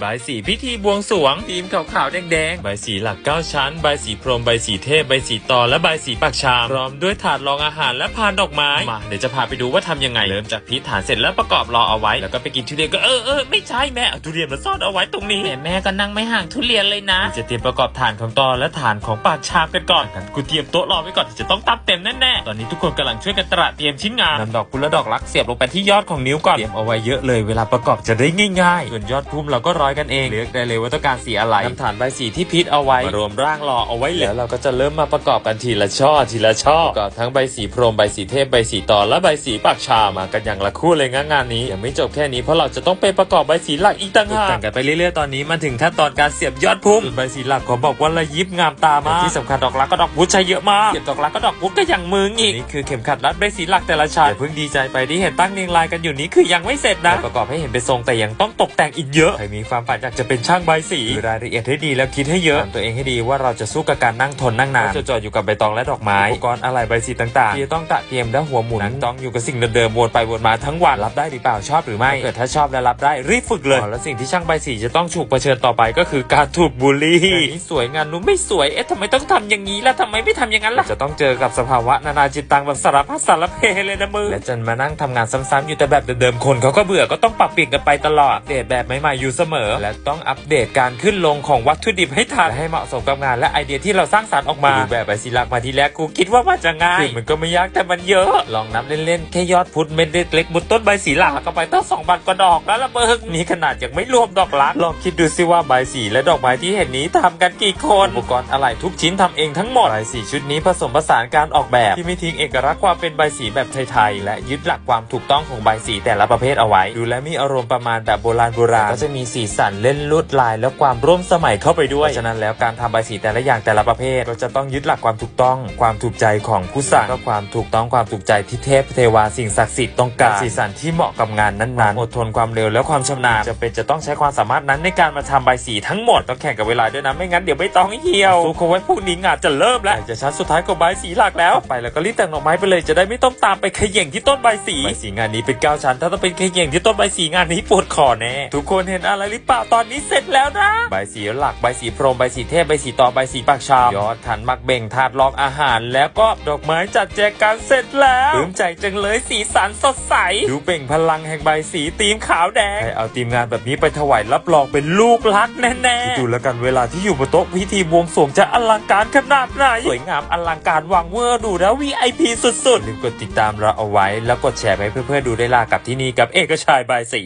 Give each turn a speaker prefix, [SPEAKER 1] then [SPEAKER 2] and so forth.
[SPEAKER 1] ใบายสีพิธีบวงสรวงทีมขาวๆแดงๆ ใบายสีหลักเก้าชั้น ใบายสีพรหมใบายสีเทพ ใบายสีตอ และใบายสีปักชาม พร้อมด้วยถาดรองอาหารและพานดอกไม้ มาเดี๋ยวจะพาไปดูว่าทำยังไง เริ่มจากพิฐานเสร็จแล้วประกอบรอเอาไว้ แล้วก็ไปกินทุเรียนก็เออเออไม่ใช่แม่เอาทุเรียนมาซ่อนเอาไว้ตรงนี้ แม่แม่ก็นั่งไม่ห่างทุเรียนเลยนะ จะเตรียมประกอบฐานของตอและฐานของปากชามกันก่อนกันกูเตรียมโต๊ะรอไว้ก่อนจะต้องตับเต็มแน่ๆ ตอนนี้ทุกคนกำลังช่วยกันตระเตรียมชิ้นงานนำดอกกุหลาบดอกรักเสียบลงไปที่ยอดของนิ้วก่อน เตรียมเอาไว้เยอะเลยเวลาประกอบจะได้ง่ายๆส่วนยอดพุ่มเราก็ร้อยกันเองเลือกได้เลยว่าต้องการสีอะไรนำฐานใบสีที่พิษเอาไว้มารวมร่างรอเอาไว้แล้วเราก็จะเริ่มมาประกอบกันทีละช่อทีละช่อประกอบทั้งใบสีพรหมใบสีเทพใบสีตอและใบสีปากชามากันอย่างละคู่เลยงานงานนี้ยังไม่จบแค่นี้เพราะเราจะต้องไปประกอบใบสีหลักอีกต่างหากแต่งกันไปเรื่อยๆตอนนี้มาถึงขั้นตอนการเสียบยอดพุ่มส่วนใบสีหลักขอบอกว่าระยิบงามตามากที่สำคัญดอกรักก็ดอกพุธใช้เยอะมากเสียบดอกรักก็ดอกพุธก็อย่างมึงอีกนี่คือเข็มขัดรัดใบสีหลักแต่ละชั้นอย่าเพิ่งดีใจไปที่เห็นตั้งเรียงรายกันอยู่นี้คือยังไม่เสร็จนะประกอบให้เห็นเป็นทรงแต่ยังต้องตกแต่งอีกเยอะใครมีความฝันอยากจะเป็นช่างใบสีดูรายละเอียดให้ดีแล้วคิดให้เยอะถามตัวเองให้ดีว่าเราจะสู้กับการนั่งทนนั่งนานจะจอดอยู่กับใบตองและดอกไม้อุปกรณ์อะไรใบสีต่างๆที่จะต้องตะเตรียมและหัวหมุนนั่งต้องอยู่กับสิ่งเดิมๆวนไปวนมาทั้งวันรับได้หรือเปล่าชอบหรือไม่เกิดถ้าชอบและรับได้รีบฝึกเลยอ๋อแล้วสิ่งที่ช่างใบสีจะต้องถูกเผชิญต่อไปก็คือการถูกบูลลี่นี่สวยงานนู้นไม่สวยเอ๊ะทำไมต้องทำอย่างนี้ล่ะทำไมไม่ทำอย่างนั้นล่ะจะต้องเจอกับสภาวะนานาจิตตังแบบสารพัดสารเพเลยนะมือและจนมานั่งทำงานซ้ำๆอยู่แต่แบบเดิมๆคนเขาก็เบื่อก็ต้องปรับเปลี่ยนกันไปตลอดอัปเดตแบบใหม่ๆอยู่เสมอ และต้องอัปเดตการขึ้นลงของวัตถุดิบให้ทันและให้เหมาะสมกับงานและไอเดียที่เราสร้างสรรค์ออกมาดูแบบใบสีหลักมาทีแรกกูคิดว่ามันจะง่ายคือมันก็ไม่ยากแต่มันเยอะ ลองนับเล่นๆแค่ยอดพุธเม็ดเล็กๆบนต้นใบสีหลักก็ไปตั้งสองบาทกว่าดอกแล้วละเบิกนี่ขนาดยังไม่รวมดอกรักลองคิดดูสิว่าใบสีและดอกไม้ที่เห็นนี้ทำกันกี่คนอุปกรณ์อะไรทุกชิ้นทำเองทั้งหมดใบสีชุดนี้ผสมผสานการออกแบบที่ไม่ทิ้งเอกลักษณ์ความเป็นใบสีแบบไทยๆและยึดหลักความถูกต้องของใบสีแต่ละประเภทเอาไว้ ดูแลมีอารมณ์ประมาณแบบโบราณโบราณก็จะมีสีสันเล่นลวดลายและความร่วมสมัยเข้าไปด้วยเพราะฉะนั้นแล้วการทำใบสีแต่ละอย่างแต่ละประเภทก็จะต้องยึดหลักความถูกต้อง ความถูกใจของผู้สั่งก็ความถูกต้องความถูกใจที่เทพเทวาสิ่งศักดิ์สิทธิ์ต้องการสีสันที่เหมาะกับงานนั้นๆ อดทนความเร็วและความชำนาญจะเป็นจะต้องใช้ความสามารถนั้นในการมาทำใบสีทั้งหมดต้องแข่งกับเวลาด้วยนะไม่งั้นเดี๋ยวไม่ต้องเหี่ยวสู้เขาไว้พวกนี้งานจะเริ่มแล้วจะชั้นสุดท้ายของใบสีหลักแล้วไปแล้วก็รีบแต่งดอกไม้ไปเลยจะได้ไม่ต้องตามไปเขย่งที่ต้นใบสีใบสีงานนี้เป็นเก้าชั้น ถ้าต้องเป็นเขย่งที่ต้นใบสีงานนี้ปวดคอแน่ทุกคนเห็นอะไรหรือเปล่าตอนนี้เสร็จแล้วนะใบสีหลักใบสีพรหมใบสีเทพใบสีตอใบสีปากชามยอดถันมักเบ่งถาดรองอาหาร แล้วก็ดอกไม้จัดแจกันเสร็จแล้วปลื้มใจจังเลยสีสันสดใส ดูเปล่งพลังแห่งใบสีตีมขาวแดงใครเอาทีมงานแบบนี้ไปถวายรับรองเป็นลูกรักแน่ๆดูแล้วกันเวลาที่อยู่บนโต๊ะพิธีบวงสรวงจะอลังการขนาดไหนสวยงามอลังการวังเวอร์ดูแล้ว VIP สุดๆอย่าลืมกดติดตามเราเอาไว้ แล้วกดแชร์ไปให้เพื่อนๆดูได้ล่ะกับที่นี่กับเอกชัยบายสี